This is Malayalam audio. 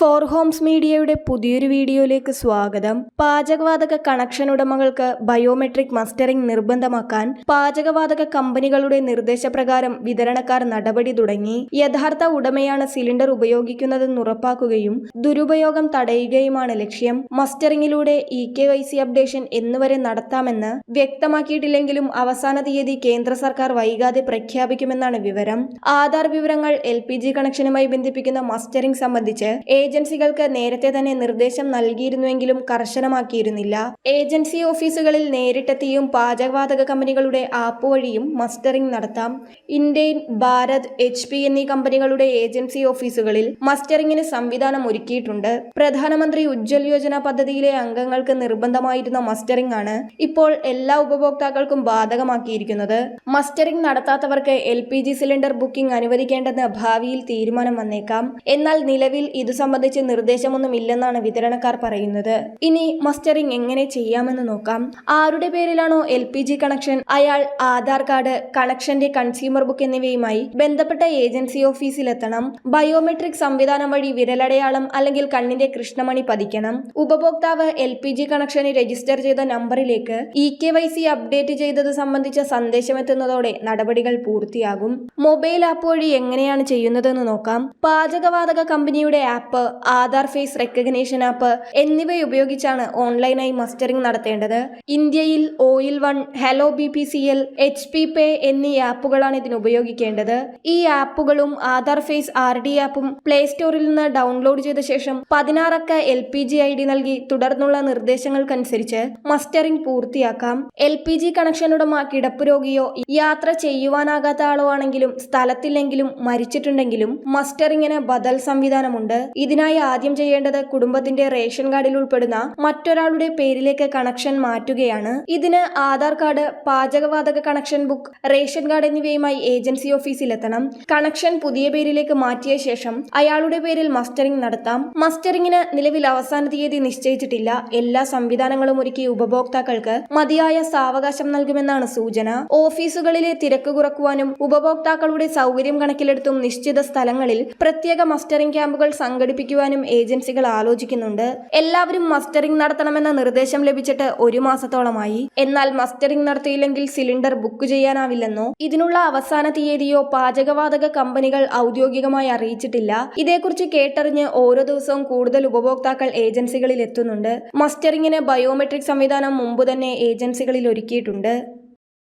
ഫോർ ഹോംസ് മീഡിയയുടെ പുതിയൊരു വീഡിയോയിലേക്ക് സ്വാഗതം. പാചകവാതക കണക്ഷൻ ഉടമകൾക്ക് ബയോമെട്രിക് മസ്റ്ററിംഗ് നിർബന്ധമാക്കാൻ പാചകവാതക കമ്പനികളുടെ നിർദ്ദേശപ്രകാരം വിതരണക്കാർ നടപടി തുടങ്ങി. യഥാർത്ഥ ഉടമയാണ് സിലിണ്ടർ ഉപയോഗിക്കുന്നതെന്ന് ഉറപ്പാക്കുകയും ദുരുപയോഗം തടയുകയുമാണ് ലക്ഷ്യം. മസ്റ്ററിംഗിലൂടെ E K Y C updation എന്നുവരെ നടത്താമെന്ന് വ്യക്തമാക്കിയിട്ടില്ലെങ്കിലും അവസാന തീയതി കേന്ദ്ര സർക്കാർ വൈകാതെ പ്രഖ്യാപിക്കുമെന്നാണ് വിവരം. ആധാർ വിവരങ്ങൾ എൽ പി ജി കണക്ഷനുമായി ബന്ധിപ്പിക്കുന്ന മസ്റ്ററിംഗ് സംബന്ധിച്ച് ഏജൻസികൾക്ക് നേരത്തെ തന്നെ നിർദ്ദേശം നൽകിയിരുന്നുവെങ്കിലും കർശനമാക്കിയിരുന്നില്ല. ഏജൻസി ഓഫീസുകളിൽ നേരിട്ടെത്തിയും പാചകവാതക കമ്പനികളുടെ ആപ്പ് വഴിയും മസ്റ്ററിംഗ് നടത്താം. ഇന്ത്യൻ ഭാരത് എച്ച് പി എന്നീ കമ്പനികളുടെ ഏജൻസി ഓഫീസുകളിൽ മസ്റ്ററിംഗിന് സംവിധാനം ഒരുക്കിയിട്ടുണ്ട്. പ്രധാനമന്ത്രി ഉജ്ജ്വൽ യോജന പദ്ധതിയിലെ അംഗങ്ങൾക്ക് നിർബന്ധമായിരുന്ന മസ്റ്ററിംഗ് ആണ് ഇപ്പോൾ എല്ലാ ഉപഭോക്താക്കൾക്കും ബാധകമാക്കിയിരിക്കുന്നത്. മസ്റ്ററിംഗ് നടത്താത്തവർക്ക് എൽ സിലിണ്ടർ ബുക്കിംഗ് അനുവദിക്കേണ്ടെന്ന് ഭാവിയിൽ തീരുമാനം വന്നേക്കാം. എന്നാൽ നിലവിൽ ഇത് നിർദ്ദേശമൊന്നുമില്ലെന്നാണ് വിതരണക്കാർ പറയുന്നത്. ഇനി മസ്റ്ററിംഗ് എങ്ങനെ ചെയ്യാമെന്ന് നോക്കാം. ആരുടെ പേരിലാണോ എൽ പി ജി കണക്ഷൻ? അയാൾ ആധാർ കാർഡ് കണക്ഷന്റെ കൺസ്യൂമർ ബുക്ക് എന്നിവയുമായി ബന്ധപ്പെട്ട ഏജൻസി ഓഫീസിലെത്തണം. ബയോമെട്രിക് സംവിധാനം വഴി വിരലടയാളം അല്ലെങ്കിൽ കണ്ണിന്റെ കൃഷ്ണമണി പതിക്കണം. ഉപഭോക്താവ് എൽ പി ജി കണക്ഷന് രജിസ്റ്റർ ചെയ്ത നമ്പറിലേക്ക് E K Y C update ചെയ്തത് സംബന്ധിച്ച സന്ദേശമെത്തുന്നതോടെ നടപടികൾ പൂർത്തിയാകും. മൊബൈൽ ആപ്പ് വഴി എങ്ങനെയാണ് ചെയ്യുന്നതെന്ന് നോക്കാം. പാചകവാതക കമ്പനിയുടെ app Aadhaar face recognition app എന്നിവ ഉപയോഗിച്ചാണ് ഓൺലൈനായി മസ്റ്ററിംഗ് നടത്തേണ്ടത്. ഇന്ത്യയിൽ oil one hello B P C L H P pay എന്നീ ആപ്പുകളാണ് ഇതിന് ഉപയോഗിക്കേണ്ടത്. ഈ ആപ്പുകളും ആധാർ ഫേസ് ആർ ഡി ആപ്പും പ്ലേ സ്റ്റോറിൽ നിന്ന് ഡൗൺലോഡ് ചെയ്ത ശേഷം പതിനാറക്ക L P G I D നൽകി തുടർന്നുള്ള നിർദ്ദേശങ്ങൾക്കനുസരിച്ച് മസ്റ്ററിംഗ് പൂർത്തിയാക്കാം. എൽ പി ജി കണക്ഷൻ ഉടമ കിടപ്പ് രോഗിയോ യാത്ര ചെയ്യുവാനാകാത്ത ആളോ ആണെങ്കിലും സ്ഥലത്തില്ലെങ്കിലും മരിച്ചിട്ടുണ്ടെങ്കിലും മസ്റ്ററിങ്ങിന് ബദൽ സംവിധാനമുണ്ട്. ഇതിനായി ആദ്യം ചെയ്യേണ്ടത് കുടുംബത്തിന്റെ റേഷൻ കാർഡിൽ ഉൾപ്പെടുന്ന മറ്റൊരാളുടെ പേരിലേക്ക് കണക്ഷൻ മാറ്റുകയാണ്. ഇതിന് ആധാർ കാർഡ് പാചകവാതക കണക്ഷൻ ബുക്ക് റേഷൻ കാർഡ് എന്നിവയുമായി ഏജൻസി ഓഫീസിലെത്തണം. കണക്ഷൻ പുതിയ പേരിലേക്ക് മാറ്റിയ ശേഷം അയാളുടെ പേരിൽ മസ്റ്ററിംഗ് നടത്താം. മസ്റ്ററിംഗിന് നിലവിൽ അവസാന തീയതി നിശ്ചയിച്ചിട്ടില്ല. എല്ലാ സംവിധാനങ്ങളും ഒരുക്കി ഉപഭോക്താക്കൾക്ക് മതിയായ സാവകാശം നൽകുമെന്നാണ് സൂചന. ഓഫീസുകളിലെ തിരക്ക് കുറക്കുവാനും ഉപഭോക്താക്കളുടെ സൗകര്യം കണക്കിലെടുത്തും നിശ്ചിത സ്ഥലങ്ങളിൽ പ്രത്യേക മസ്റ്ററിംഗ് ക്യാമ്പുകൾ സംഘടിപ്പിക്കുവാനും ഏജൻസികൾ ആലോചിക്കുന്നുണ്ട്. എല്ലാവരും മസ്റ്ററിംഗ് നടത്തണമെന്ന നിർദ്ദേശം ലഭിച്ചിട്ട് ഒരു മാസത്തോളമായി. എന്നാൽ മസ്റ്ററിംഗ് നടത്തിയില്ലെങ്കിൽ സിലിണ്ടർ ബുക്ക് ചെയ്യാനാവില്ലെന്നോ? ഇതിനുള്ള അവസാന തീയതിയോ പാചകവാതക കമ്പനികൾ ഔദ്യോഗികമായി അറിയിച്ചിട്ടില്ല. ഇതേക്കുറിച്ച് കേട്ടറിഞ്ഞ് ഓരോ ദിവസവും കൂടുതൽ ഉപഭോക്താക്കൾ ഏജൻസികളിൽ എത്തുന്നുണ്ട് മസ്റ്ററിംഗിന് ബയോമെട്രിക് സംവിധാനം മുമ്പ് തന്നെ ഏജൻസികളിൽ ഒരുക്കിയിട്ടുണ്ട്.